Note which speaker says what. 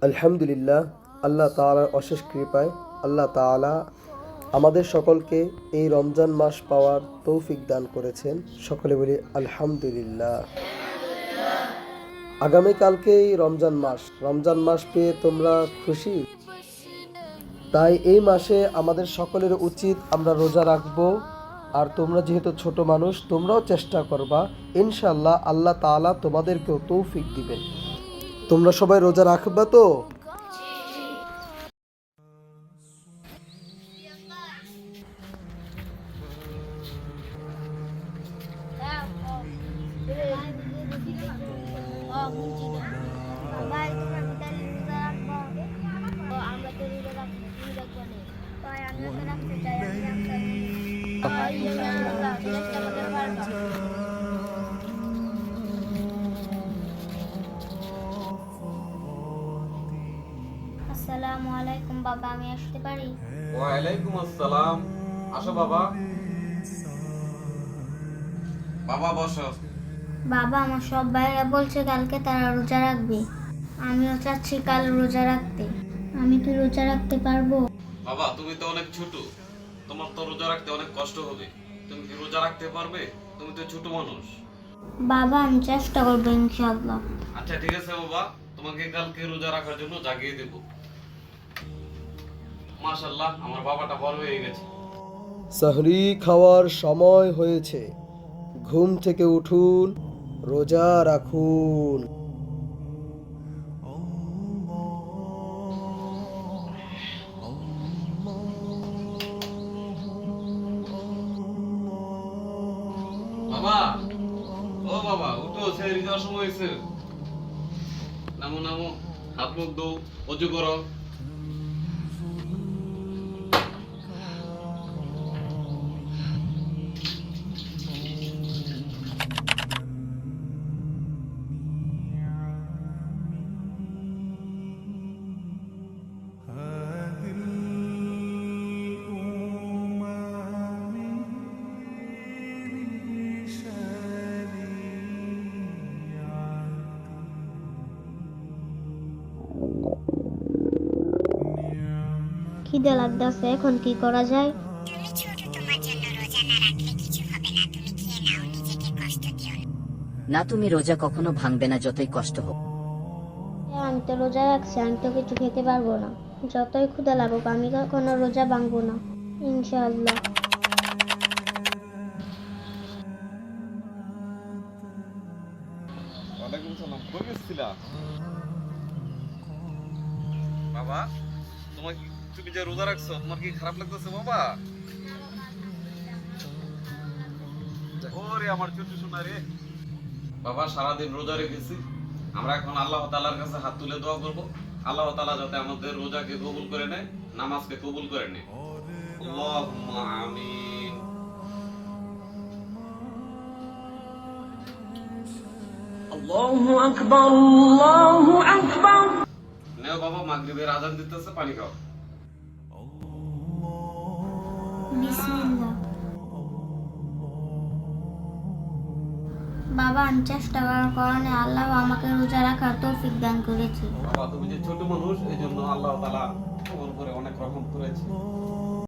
Speaker 1: আলহামদুলিল্লাহ, আল্লাহ তাআলার অশেষ কৃপায়, আল্লাহ তাআলা আমাদের সকলকে এই রমজান মাস পাওয়ার তৌফিক দান করেছেন। সকলে বলি আলহামদুলিল্লাহ। আগামীকালকেই রমজান মাস। রমজান মাস পেয়ে তোমরা খুশি? তাই এই মাসে আমাদের সকলের উচিত আমরা রোজা রাখব। আর তোমরা যেহেতু ছোট মানুষ, তোমরাও চেষ্টা করবা। ইনশাল্লাহ আল্লাহ তাআলা তোমাদেরকেও তৌফিক দিবেন। তোমরা সবাই রোজা রাখবা তো?
Speaker 2: আমরা তো রাখতে চাই আমি রাখতে ইনশাআল্লাহ আসসালামু আলাইকুম বাবা আমি আসতে পারি?
Speaker 3: ওয়ালাইকুম আসসালাম। আসো বাবা। বাবা বসো।
Speaker 2: বাবা আমার সব ভাইরা বলছে কালকে তারা রোজা রাখবে। আমিও চাচ্ছি কাল রোজা রাখতে। আমি কি রোজা রাখতে পারব?
Speaker 3: বাবা তুমি তো অনেক ছোট। তোমার তো রোজা রাখতে অনেক কষ্ট হবে। তুমি কি রোজা রাখতে পারবে? তুমি তো ছোট মানুষ।
Speaker 2: বাবা আমি চেষ্টা করব ইনশাআল্লাহ।
Speaker 3: আচ্ছা ঠিক আছে বাবা। তোমাকে কালকে রোজা রাখার জন্য জাগিয়ে দেব। মাশাল্লাহ আমার বাবাটা বড় হয়ে গেছে।
Speaker 1: সাহরি খাওয়ার সময় হয়েছে। ঘুম থেকে উঠুন রোজা রাখুন।
Speaker 3: বাবা ও বাবা উঠো যাওয়ার সময় হয়েছে। নামো নামো হাত মুখ দৌ অজু করো।
Speaker 2: খিদে লাগতেছে এখন কি করা যায়?
Speaker 4: না তুমি
Speaker 5: রোজা কখনো ভাঙবে না যতই কষ্ট হোক।
Speaker 2: আমি তো রোজা রাখছি আমি তো কিছু খেতে পারব না। যতই ক্ষুদা লাগুক আমি কখনো রোজা ভাঙবো না ইনশাআল্লাহ।
Speaker 3: বাবা তোমার তুমি যে রোজা রাখছো তোমার কি খারাপ লাগতেছে বাবা? ওরে আমার ছোট সোনা রে। বাবা সারাদিন রোজা রেখেছি। আমরা এখন আল্লাহ তাআলার কাছে হাত তুলে দোয়া করব। আল্লাহ তাআলা যাতে আমাদের রোজাকে কবুল করে নেয় নামাজকে কবুল করে নেয়। নেও বাবা মাগরিবের আজান দিতেছে পানি খাও।
Speaker 2: বাবা, আমি চেষ্টা করার কারণে আল্লাহ আমাকে রোজা রাখার তৌফিক দান করেছে।
Speaker 3: বাবা, তুমি যে ছোট মানুষ এই জন্য আল্লাহ কবল করে অনেক রকম করেছে।